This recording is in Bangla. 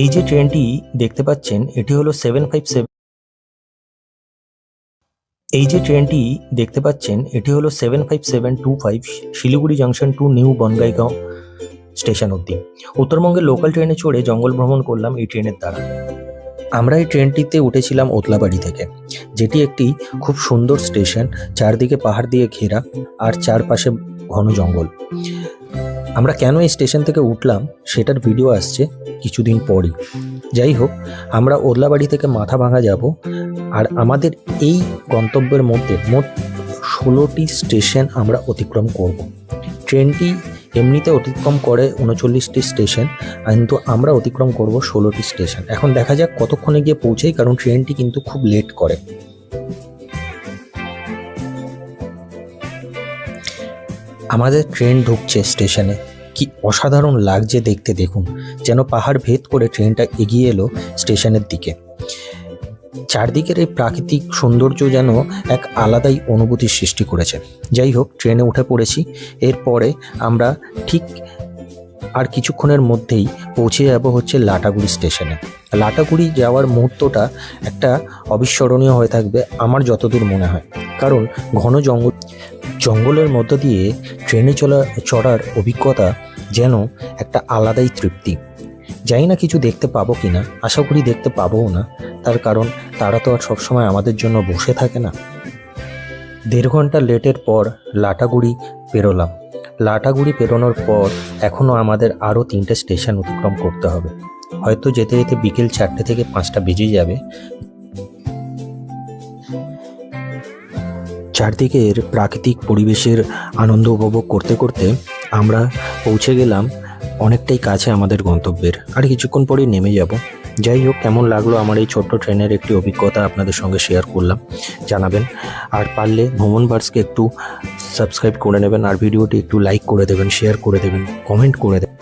এই যে ট্রেনটি দেখতে পাচ্ছেন, এটি হলো সেভেন ফাইভ সেভেন এই যে ট্রেনটি দেখতে পাচ্ছেন, এটি হলো seven five seven two five Siliguri junction to new Bongaigaon station অবধি। উত্তরবঙ্গের লোকাল ট্রেনে চড়ে জঙ্গল ভ্রমণ করলাম এই ট্রেনের দ্বারা। আমরা এই ট্রেনটিতে উঠেছিলাম ওতলাবাড়ি থেকে, যেটি একটি খুব সুন্দর স্টেশন চারদিকে পাহাড় দিয়ে ঘেরা আর চারপাশে ঘন জঙ্গল। আমরা কেন এই স্টেশন থেকে উঠলাম সেটার ভিডিও আসছে কিছুদিন পরই। যাই হোক, আমরা ওদলাবাড়ি থেকে মাথা ভাঙা যাব আর আমাদের এই গন্তব্যের মধ্যে মোট ষোলোটি স্টেশন আমরা অতিক্রম করব। ট্রেনটি এমনিতে অতিক্রম করে উনচল্লিশটি স্টেশন, কিন্তু আমরা অতিক্রম করব ষোলোটি স্টেশন। এখন দেখা যাক কতক্ষণে গিয়ে পৌঁছাই, কারণ ট্রেনটি কিন্তু খুব লেট করে। আমাদের ট্রেন ঢুকছে স্টেশনে। কি অসাধারণ লাগছে দেখতে দেখুন। যেন পাহাড় ভেদ করে ট্রেনটা এগিয়ে এলো স্টেশনের দিকে। চারদিকের এই প্রাকৃতিক সৌন্দর্য যেন এক আলাদাই অনুভূতির সৃষ্টি করেছে। যাই হোক, ট্রেনে উঠে পড়েছি। এরপরে আমরা ঠিক আর কিছুক্ষণের মধ্যেই পৌঁছে যাব হচ্ছে লাটাগুড়ি স্টেশনে। লাটাগুড়ি যাওয়ার মুহূর্তটা একটা অবিস্মরণীয় হয়ে থাকবে আমার যতদূর মনে হয়। কারণ ঘন জঙ্গল জঙ্গলের মধ্য দিয়ে ট্রেনে চলা, চড়ার অভিজ্ঞতা যেন একটা আলাদাই তৃপ্তি। জানি না কিছু দেখতে পাবো কি না আশা করি দেখতে পাবোও না, তার কারণ তারা তো আর সবসময় আমাদের জন্য বসে থাকে না। দেড় ঘণ্টা লেটের পর লাটাগুড়ি পেরোলাম। লাটাগুড়ি পেরোনোর পর এখনও আমাদের আরও তিনটে স্টেশন অতিক্রম করতে হবে। হয়তো যেতে যেতে বিকেল চারটে থেকে পাঁচটা বেজে যাবে। চারদিকের প্রাকৃতিক পরিবেশের আনন্দ উপভোগ করতে করতে আমরা পৌঁছে গেলাম অনেকটাই কাছে আমাদের গন্তব্যের। আর কিছুক্ষণ পরেই নেমে যাব। যাই হোক, কেমন লাগল আমার এই ছোট্ট ট্রেনের একটি অভিজ্ঞতা আপনাদের সঙ্গে শেয়ার করলাম। জানাবেন। আর পারলে ভ্রমণ বার্সকে একটু সাবস্ক্রাইব করে নেবেন। আর ভিডিওটি একটু লাইক করে দেবেন শেয়ার করে দেবেন কমেন্ট করে দেবেন।